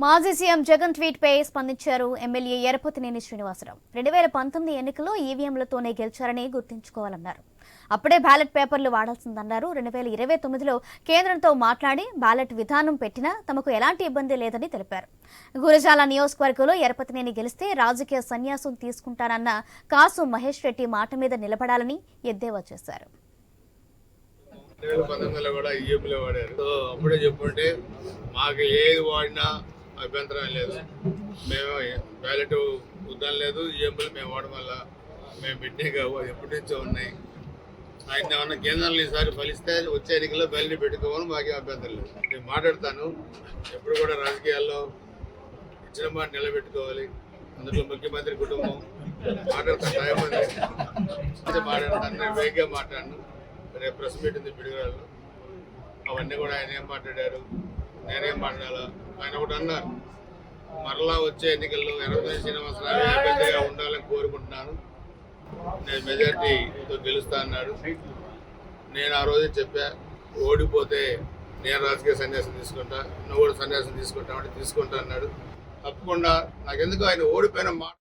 మాజీ CM Jagan tweet పై స్పందించారు MLA Yarapathineni Srinivasarao. రెండు వేల పంతొమ్మిది ఎన్నికల్లో ఈవీఎంలతోనే గెలిచారని గుర్తుంచుకోవాలన్నారు. అప్పుడే బ్యాలెట్ పేపర్లు వాడాల్సిందన్నారు. రెండు వేల ఇరవై తొమ్మిదిలో కేంద్రంతో మాట్లాడి బ్యాలెట్ విధానం పెట్టినా తమకు ఎలాంటి ఇబ్బంది లేదని తెలిపారు. గురజాల నియోజకవర్గంలో ఎరపతినేని గెలిస్తే రాజకీయ సన్యాసం తీసుకుంటానన్న కాసు మహేష్ రెడ్డి మాట మీద నిలబడాలని ఎద్దేవా చేశారు. రెండు వేల పంతొమ్మిదిలో కూడా ఈఎంలో వాడారు. సో అప్పుడే చెప్పుంటే మాకు ఏది వాడినా అభ్యంతరం లేదు. మేము బ్యాలెట్ ఉద్దాం లేదు ఈఎంలు మేము వాడడం వల్ల మేము పెట్టే కావు అది ఎప్పటి నుంచో ఉన్నాయి. ఆయన ఏమన్నా కేంద్రంలో ఈసారి ఫలిస్తే వచ్చే ఎన్నికల్లో బయలుని పెట్టుకోవాలని మాకేం అభ్యంతరం లేదు. నేను మాట్లాడతాను. ఎప్పుడు కూడా రాజకీయాల్లో ఇచ్చిన మాట నిలబెట్టుకోవాలి. అందులో ముఖ్యమంత్రి కుటుంబం మాట్లాడతాను టైం మాట్లాడతాను. నేను వేగంగా మాట్లాడను. రేపు ప్రెస్ మీట్ ఉంది పిడుగురాళ్ళు అవన్నీ కూడా ఆయన ఏం మాట్లాడారు? నేనేం మాట్లాడాలా? ఆయన ఒకటి అన్నారు మరలా వచ్చే ఎన్నికల్లో ఎనభై శ్రీనివాసరావు అభ్యర్థిగా ఉండాలని కోరుకుంటున్నాను. నేను మెజార్టీతో గెలుస్తా అన్నాడు. నేను ఆ రోజే చెప్పా ఓడిపోతే నేను రాజకీయ సన్యాసం తీసుకుంటా నువ్వు కూడా సన్యాసం తీసుకుంటా అంటే తీసుకుంటా అన్నాడు. తప్పకుండా నాకెందుకు ఆయన ఓడిపోయిన మాట